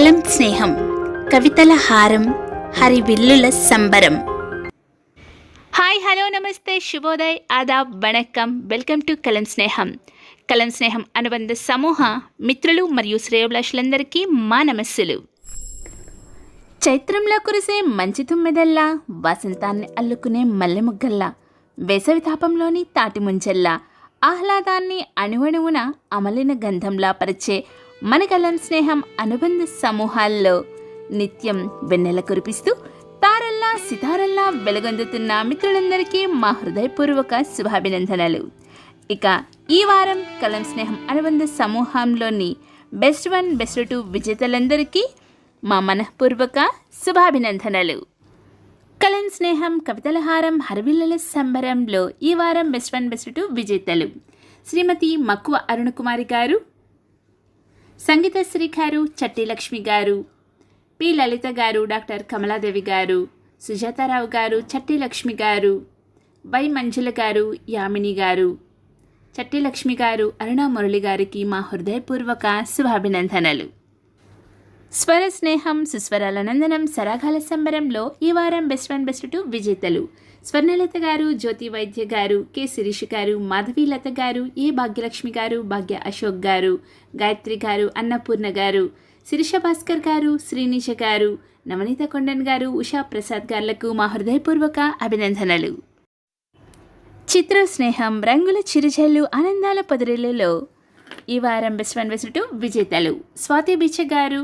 కలం స్నేహం కవితల హారం హరివిల్లుల సంబరం. హాయ్ హలో నమస్తే శుభోదయ్ Aadab vanakkam. Welcome to Kalam Sneham. కలం స్నేహం అనుబంధ సమూహ మిత్రులు మరియు శ్రేయోభిలాషులందరికీ మా నమస్సులు. చైత్రంలో కురిసే మంచి తుమ్మెదల్లా వసంతాన్ని అల్లుకునే మల్లె ముగ్గల్లా వేసవి తాపంలోని తాటి ముంచెల్లా ఆహ్లాదాన్ని అణువణువున అమలిన గంధంలా పరిచే మన కలం స్నేహం అనుబంధ సమూహాల్లో నిత్యం వెన్నెల కురిపిస్తూ తారల్లా సితారల్లా వెలుగొందుతున్న మిత్రులందరికీ మా హృదయపూర్వక శుభాభినందనలు. ఇక ఈ వారం కలం స్నేహం అనుబంధ సమూహంలోని బెస్ట్ వన్ బెస్ట్ టూ విజేతలందరికీ మా మనఃపూర్వక శుభాభినందనలు. కలం స్నేహం కవితలహారం హరివిల్లల సంబరంలో ఈ వారం బెస్ట్ వన్ బెస్ట్ టూ విజేతలు. శ్రీమతి మక్కువ అరుణకుమారి గారు సంగీతశ్రీ గారు చట్టి లక్ష్మి గారు. పి. లలిత గారు డాక్టర్ కమలాదేవి గారు. సుజాతారావు గారు చట్టి లక్ష్మి గారు. వై. మంజుల గారు యామిని గారు. చట్టి లక్ష్మి గారు అరుణ మురళి గారికి మా హృదయపూర్వక శుభాభినందనలు. స్వర స్నేహం సుస్వరాల నందనం సరాగాల సంబరంలో ఈ వారం బెస్ట్ వన్ బెస్ట్ టూ విజేతలు. స్వర్ణలత గారు జ్యోతి వైద్య గారు కె శిరీష్ గారు మాధవీలత గారు ఏ భాగ్యలక్ష్మి గారు భాగ్య అశోక్ గారు గాయత్రి గారు అన్నపూర్ణ గారు శిరీష భాస్కర్ గారు శ్రీనిష గారు నవనీత కొండన్ గారు ఉషా ప్రసాద్ గారులకు మా హృదయపూర్వక అభినందనలు. చిత్ర స్నేహం రంగుల చిరుజల్లు ఆనందాల పొదిరిలలో ఈ వారం బెస్ట్ వన్ బెస్ట్ టూ విజేతలు. స్వాతి బిచ్చ గారు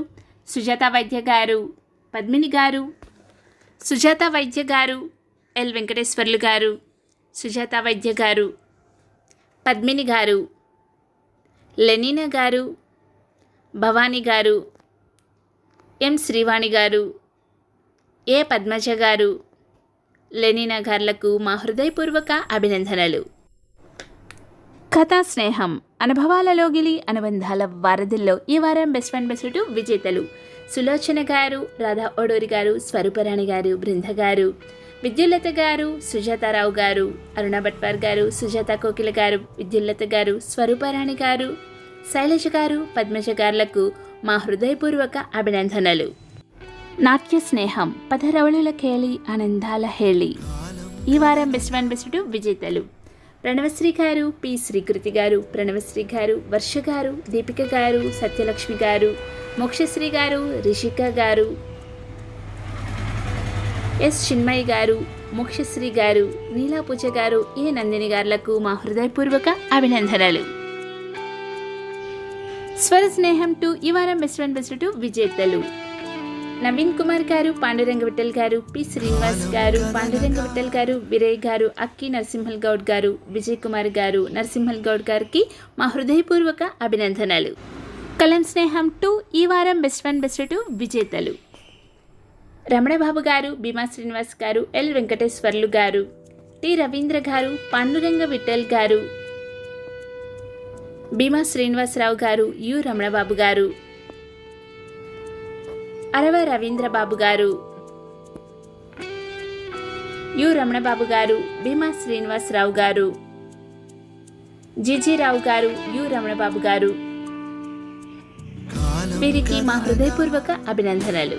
సుజాత వైద్య గారు పద్మిని గారు సుజాత వైద్య గారు ఎల్ వెంకటేశ్వర్లు గారు సుజాత వైద్య గారు పద్మిని గారు లెనీనా గారు భవానీ గారు ఎం శ్రీవాణి గారు ఏ పద్మజ గారు లెనీనా గార్లకు మా హృదయపూర్వక అభినందనలు. కథా స్నేహం అనుభవాల లోగిలి అనుబంధాల వారధుల్లో ఈ వారం బెస్ట్ ఫ్రెండ్ బెస్ట్ టూ విజేతలు సులోచన గారు రాధా ఓడూరి గారు స్వరూపరాణి గారు బృంద గారు విద్యుల్లత గారు సుజాతారావు గారు అరుణ భట్వార్ గారు సుజాత కోకిల గారు విద్యుల్లత గారు స్వరూపారాణి గారు శైలజ గారు పద్మజ గారులకు మా హృదయపూర్వక అభినందనలు. నాట్య స్నేహం పదరవళుల కేలి ఆనందాల హేళి. ఈ వారం బెస్ట్ వన్ బెస్ట్ విజేతలు. ప్రణవశ్రీ గారు పి. శ్రీకృతి గారు ప్రణవశ్రీ గారు వర్ష గారు దీపిక గారు సత్యలక్ష్మి గారు మోక్షశ్రీ గారు రిషిక గారు ఎస్ చిన్మయ్య గారు మోక్షశ్రీ గారు నీలాపూజ గారు ఏ నందిని గారులకు మా హృదయపూర్వక అభినందనలు. స్వర స్నేహం టు ఈ వారం బెస్ట్ వన్ బెస్ట్ టు విజేతలు నవీన్ కుమార్ గారు పాండురంగ విఠల్ గారు పి శ్రీనివాస్ గారు పాండురంగ విఠల్ గారు విరయ్ గారు అక్కి నరసింహల్ గౌడ్ గారు విజయ్ కుమార్ గారు నరసింహల్ గౌడ్ గారికి మా హృదయపూర్వక అభినందనలు. కలం స్నేహం టు ఈ వారం బెస్ట్ వన్ బెస్ట్ టు విజేతలు రమణబాబు గారు భీమా శ్రీనివాస్ గారు ఎల్ వెంకటేశ్వర్లు గారు. టి రవీంద్ర గారు పాండురంగ విఠల్ గారు. భీమా శ్రీనివాసరావు గారు యు రమణబాబు గారు. అరవ రవీంద్రబాబు గారు. యు రమణబాబు గారు భీమా శ్రీనివాసరావు గారు. జిజిరావు గారు యు రమణబాబు గారు. వీరికి మా హృదయపూర్వక అభినందనలు.